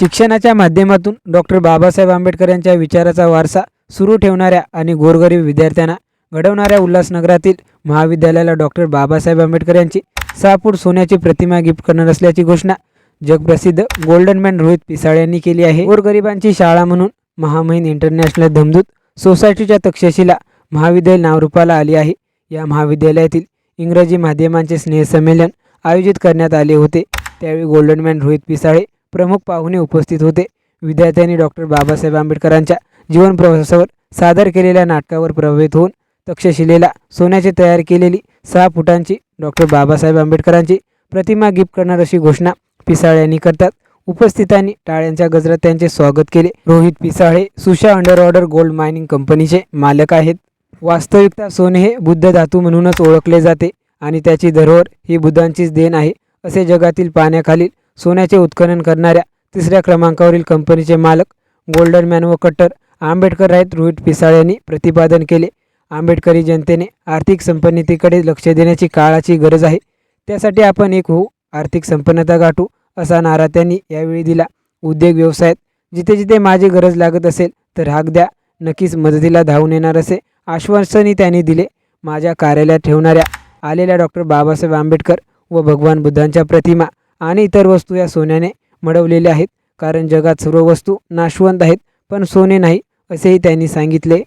शिक्षणाच्या माध्यमातून डॉक्टर बाबासाहेब आंबेडकर यांच्या विचाराचा वारसा सुरू ठेवणाऱ्या आणि गोरगरीब विद्यार्थ्यांना घडवणाऱ्या उल्हासनगरातील महाविद्यालयाला डॉक्टर बाबासाहेब आंबेडकर यांची सहा फूट सोन्याची प्रतिमा गिफ्ट करणार असल्याची घोषणा जगप्रसिद्ध गोल्डन मॅन रोहित पिसाळ यांनी केली आहे. गोरगरिबांची शाळा म्हणून महामहिन इंटरनॅशनल धमदूत सोसायटीच्या तक्षशिला महाविद्यालय नावरूपाला आली आहे. या महाविद्यालयातील इंग्रजी माध्यमांचे स्नेहसंमेलन आयोजित करण्यात आले होते. त्यावेळी गोल्डन मॅन रोहित पिसाळे प्रमुख पाहुणे उपस्थित होते. विद्यार्थ्यांनी डॉक्टर बाबासाहेब आंबेडकरांच्या जीवन प्रवासावर सादर केलेल्या नाटकावर प्रभावित होऊन तक्षशिलेला सोन्याची तयार केलेली सहा फुटांची डॉक्टर बाबासाहेब आंबेडकरांची प्रतिमा गिफ्ट करणार अशी घोषणा पिसाळे यांनी करतात. उपस्थितांनी टाळ्यांच्या गजरात त्यांचे स्वागत केले. रोहित पिसाळे सुशा अंडर ऑर्डर गोल्ड मायनिंग कंपनीचे मालक आहेत. वास्तविकता सोने हे बुद्ध धातू म्हणूनच ओळखले जाते आणि त्याची धरोहर ही बुद्धांचीच देण आहे असे जगातील पाण्याखालील सोन्याचे उत्खनन करणाऱ्या तिसऱ्या क्रमांकावरील कंपनीचे मालक गोल्डन मॅन व कट्टर आंबेडकर आहेत रोहित पिसाळ यांनी प्रतिपादन केले. आंबेडकरी जनतेने आर्थिक संपन्नतेकडे लक्ष देण्याची काळाची गरज आहे. त्यासाठी आपण एक होऊ आर्थिक संपन्नता गाठू असा नारा त्यांनी यावेळी दिला. उद्योग व्यवसायात जिथे जिथे माझी गरज लागत असेल तर हाक द्या. नक्कीच मदतीला धावून येणार असे आश्वासनही त्यांनी दिले. माझ्या कार्यालयात ठेवणाऱ्या आलेल्या डॉक्टर बाबासाहेब आंबेडकर व भगवान बुद्धांच्या प्रतिमा आणि इतर वस्तू या सोन्याने मडवलेल्या आहेत. कारण जगात सर्व वस्तू नाशवंत आहेत पण सोने नाही असेही त्यांनी सांगितले.